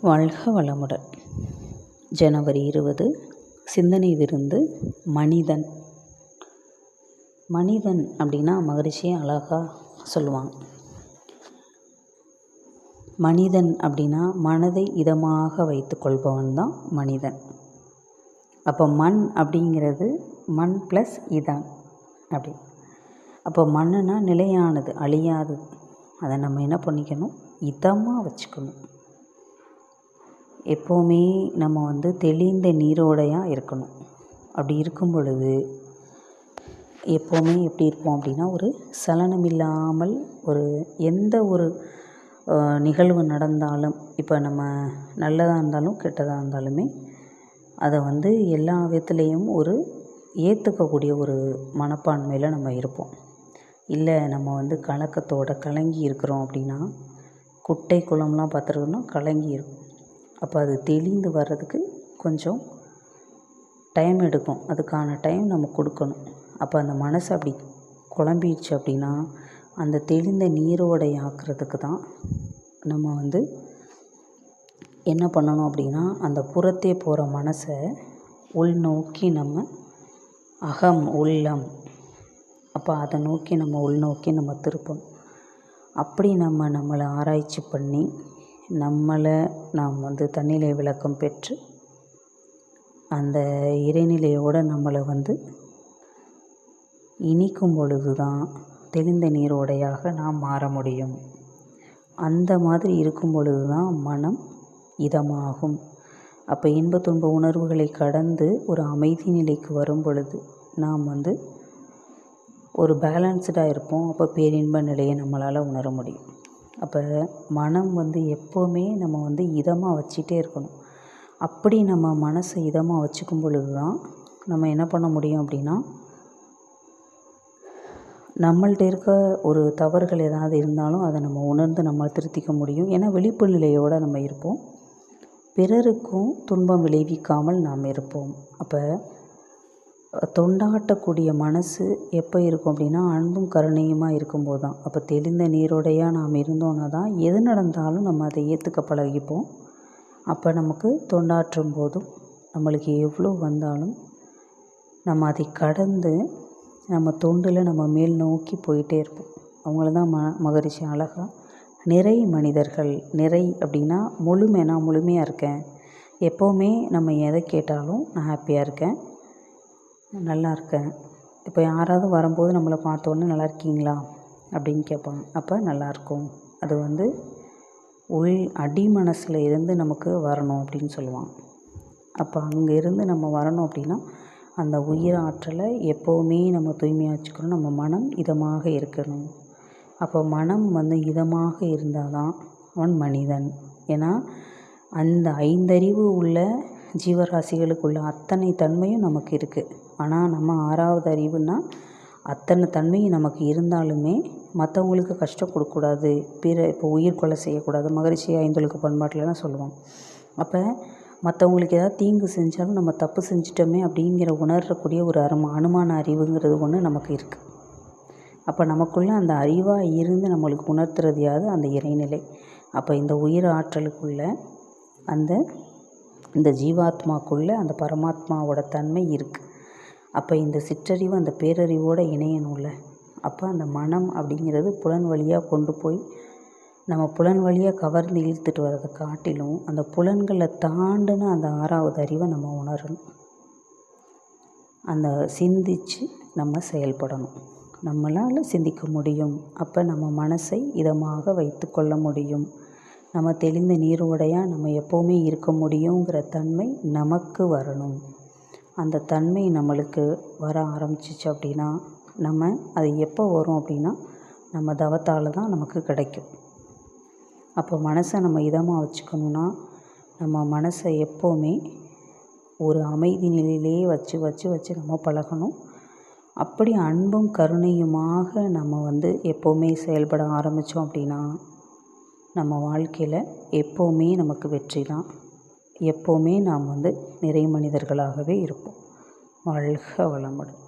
வாழ்க வளமுடன். ஜனவரி இருபது சிந்தனை விருந்து மனிதன். மனிதன் அப்படின்னா மகிழ்ச்சியை அழகாக சொல்லுவாங்க. மனிதன் அப்படின்னா மனதை இதமாக வைத்து கொள்பவன் தான் மனிதன். அப்போ மண் அப்படிங்கிறது மண் ப்ளஸ் இதான் அப்படி. அப்போ மண்ணுனா நிலையானது அழியாதது. அதை நம்ம என்ன பண்ணிக்கணும்? இதமாக வச்சுக்கணும். எப்போவுமே நம்ம வந்து தெளிந்த நீரோடையாக இருக்கணும். அப்படி இருக்கும் பொழுது எப்போவுமே எப்படி இருப்போம் அப்படின்னா ஒரு சலனம் இல்லாமல் ஒரு எந்த ஒரு நிகழ்வு நடந்தாலும் இப்போ நம்ம நல்லதாக இருந்தாலும் கெட்டதாக இருந்தாலுமே அதை வந்து எல்லா விதத்துலேயும் ஒரு ஏற்றுக்கக்கூடிய ஒரு மனப்பான்மையில் நம்ம இருப்போம். இல்லை நம்ம வந்து கலக்கத்தோட கலங்கி இருக்கிறோம் அப்படின்னா குட்டை குளம்லாம் பார்த்துருக்கோன்னா கலங்கி இருக்கும். அப்போ அது தெளிந்து வர்றதுக்கு கொஞ்சம் டைம் எடுக்கும். அதுக்கான டைம் நம்ம கொடுக்கணும். அப்போ அந்த மனசு அப்படி குழம்பிடுச்சு அப்படின்னா அந்த தெளிந்த நீரோடை ஆக்கிறதுக்கு தான் நம்ம வந்து என்ன பண்ணணும் அப்படின்னா அந்த புறத்தே போகிற மனசை உள்நோக்கி நம்ம அகம் உள்ளம். அப்போ அதை நோக்கி நம்ம உள்நோக்கி நம்ம திருப்பணும். அப்படி நம்ம நம்மளை ஆராய்ச்சி பண்ணி நம்மளை நாம் வந்து தன்னிலை விளக்கம் பெற்று அந்த இறைநிலையோடு நம்மளை வந்து இனிக்கும் பொழுது தான் தெளிந்த நீரோடையாக நாம் மாற முடியும். அந்த மாதிரி இருக்கும் பொழுது தான் மனம் இதமாகும். அப்போ இன்ப துன்ப உணர்வுகளை கடந்து ஒரு அமைதி நிலைக்கு வரும் பொழுது நாம் வந்து ஒரு பேலன்ஸ்டாக இருப்போம். அப்போ பேரின்ப நிலையை நம்மளால் உணர முடியும். அப்போ மனம் வந்து எப்போவுமே நம்ம வந்து இதமாக வச்சுட்டே இருக்கணும். அப்படி நம்ம மனசை இதமாக வச்சுக்கும் பொழுது தான் நம்ம என்ன பண்ண முடியும் அப்படின்னா நம்மள்ட்ட இருக்க ஒரு தவறுகள் ஏதாவது இருந்தாலும் அதை நம்ம உணர்ந்து நம்ம திருத்திக்க முடியும். ஏன்னா விழிப்பு நிலையோடு நம்ம இருப்போம். பிறருக்கும் துன்பம் விளைவிக்காமல் நாம் இருப்போம். அப்போ தொண்டாட்டக்கூடிய மனசு எப்போ இருக்கும் அப்படின்னா அன்பும் கருணையுமாக இருக்கும்போது தான் அப்போ தெளிந்த நீரோடையாக நாம் இருந்தோன்னா தான் எது நடந்தாலும் நம்ம அதை ஏற்றுக்க பழகிப்போம். அப்போ நமக்கு தொண்டாற்றும் போதும் நம்மளுக்கு எவ்வளோ வந்தாலும் நம்ம அதை கடந்து நம்ம தொண்டில் நம்ம மேல் நோக்கி போயிட்டே இருப்போம். அவங்கள தான் ம மகரிஷி அழகாக நிறை மனிதர்கள் நிறை அப்படின்னா முழுமை நான் முழுமையாக இருக்கேன். எப்போவுமே நம்ம எதை கேட்டாலும் நான் ஹாப்பியாக இருக்கேன். நல்லா இருக்கேன் இப்போ யாராவது வரும்போது நம்மளை பார்த்தோன்னே நல்லா இருக்கீங்களா அப்படின்னு கேட்பாங்க. அப்போ நல்லாயிருக்கும். அது வந்து உள் அடி மனசில் இருந்து நமக்கு வரணும் அப்படின்னு சொல்லுவாங்க. அப்போ அங்கே இருந்து நம்ம வரணும் அப்படின்னா அந்த உயிர் ஆற்றலை எப்போவுமே நம்ம தூய்மையாக வச்சுக்கணும். நம்ம மனம் இதமாக இருக்கணும். அப்போ மனம் வந்து இதமாக இருந்தால் தான் அவன் மனிதன். ஏன்னா அந்த ஐந்தறிவு உள்ள ஜீவராசிகளுக்குள்ள அத்தனை தன்மையும் நமக்கு இருக்குது ஆனால் நம்ம ஆறாவது அறிவுன்னா அத்தனை தன்மையும் நமக்கு இருந்தாலுமே மற்றவங்களுக்கு கஷ்டம் கொடுக்கக்கூடாது. பிற இப்போ உயிர் கொலை செய்யக்கூடாது. மகரிஷி ஐந்தொழுக்க பண்பாட்டிலலாம் சொல்லுவோம் அப்போ மற்றவங்களுக்கு ஏதாவது தீங்கு செஞ்சாலும் நம்ம தப்பு செஞ்சிட்டோமே அப்படிங்கிற உணரக்கூடிய ஒரு அரும அனுமான அறிவுங்கிறது ஒன்று நமக்கு இருக்குது அப்போ நமக்குள்ளே அந்த அறிவாக இருந்து நம்மளுக்கு உணர்த்துறது யாது அந்த இறைநிலை. அப்போ இந்த உயிர் ஆற்றலுக்குள்ள அந்த இந்த ஜீவாத்மாக்குள்ளே அந்த பரமாத்மாவோட தன்மை இருக்குது அப்போ இந்த சிற்றறிவு அந்த பேரறிவோடு இணையணும்ல. அப்போ அந்த மனம் அப்படிங்கிறது புலன் வழியாக கொண்டு போய் நம்ம புலன் வழியாக கவர்ந்து இழுத்துட்டு வர்றதை காட்டிலும் அந்த புலன்களை தாண்டின அந்த ஆறாவது அறிவை நம்ம உணரணும். அந்த சிந்தித்து நம்ம செயல்படணும். நம்மளால் சிந்திக்க முடியும். அப்போ நம்ம மனசை இதமாக வைத்து கொள்ள முடியும். நம்ம தெளிந்த நீரோடையாக நம்ம எப்போவுமே இருக்க முடியுங்கிற தன்மை நமக்கு வரணும். அந்த தன்மை நம்மளுக்கு வர ஆரம்பிச்சிச்சு அப்படின்னா நம்ம அது எப்போ வரும் அப்படின்னா நம்ம தவத்தால் தான் நமக்கு கிடைக்கும். அப்போ மனசை நம்ம இதமாக வச்சுக்கணுன்னா நம்ம மனசை எப்போவுமே ஒரு அமைதி நிலையிலேயே வச்சு வச்சு வச்சு நம்ம பழகணும். அப்படி அன்பும் கருணையுமாக நம்ம வந்து எப்போவுமே செயல்பட ஆரம்பித்தோம் அப்படின்னா நம்ம வாழ்க்கையில் எப்போவுமே நமக்கு வெற்றி தான். எப்போவுமே நாம் வந்து நிறை மனிதர்களாகவே இருப்போம். வாழ்க வளமுடன்.